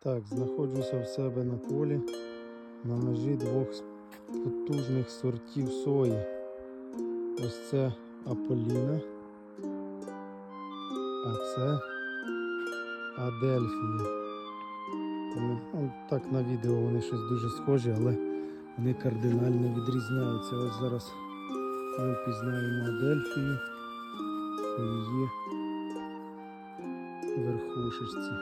Так, знаходжуся в себе на полі на межі двох потужних сортів сої. Ось це Аполіна, а це Адельфія. Ну, так на відео вони щось дуже схожі, але вони кардинально відрізняються. Ось зараз ми пізнаємо Адельфію по її верхушечці.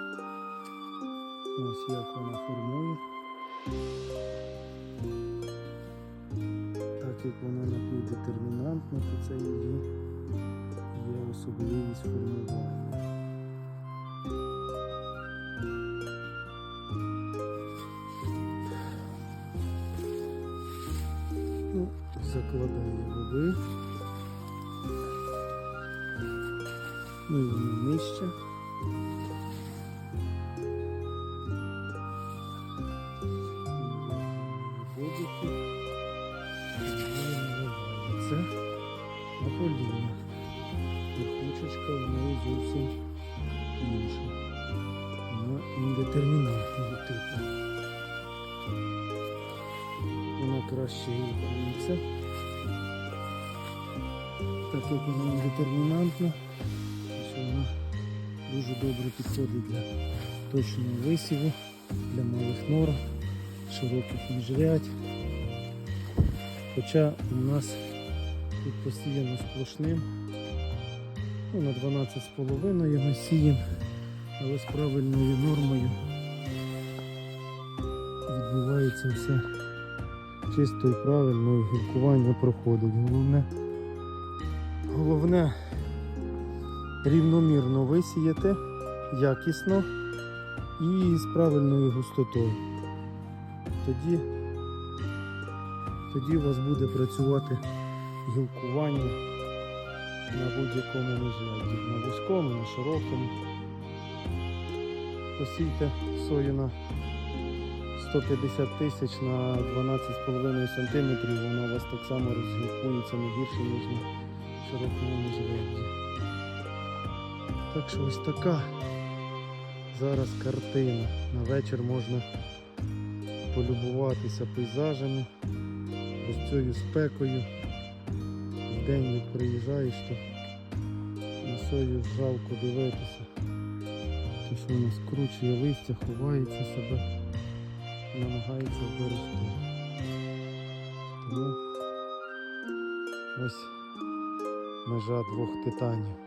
Ось як вона формує. Так як вона напівдетермінантна, то це її є особливість формування. Ну, закладає води. Ну і вона нижче. Водики. Це Аполіна. Верхушечка в неї зовсім інша. Вона індетермінантного типу. Вона краще гілкується. Так як вона індетермінантна, ось вона дуже добре підходить для точного висіву, для малих нор, широких міжрядь. Хоча у нас тут посіяно сплошним, ну, на 12,5 ми сіємо, але з правильною нормою відбувається все чисто і правильно, і гілкування проходить. Головне, головне рівномірно висіяти, якісно і з правильною густотою. Тоді тоді у вас буде працювати гілкування на будь-якому міжрядді, на вузькому, на широкому. Посійте сою на 150 тисяч на 12,5 см, вона у вас так само розгілкується не гірше, ніж на широкому міжрядді. Так що ось така зараз картина. На вечір можна полюбуватися пейзажами ось цією спекою. В день як приїжджаєш, то на сою жалко дивитися. Тому що вона скручує листя, ховається себе, намагається вирости. Тому ось межа двох титанів.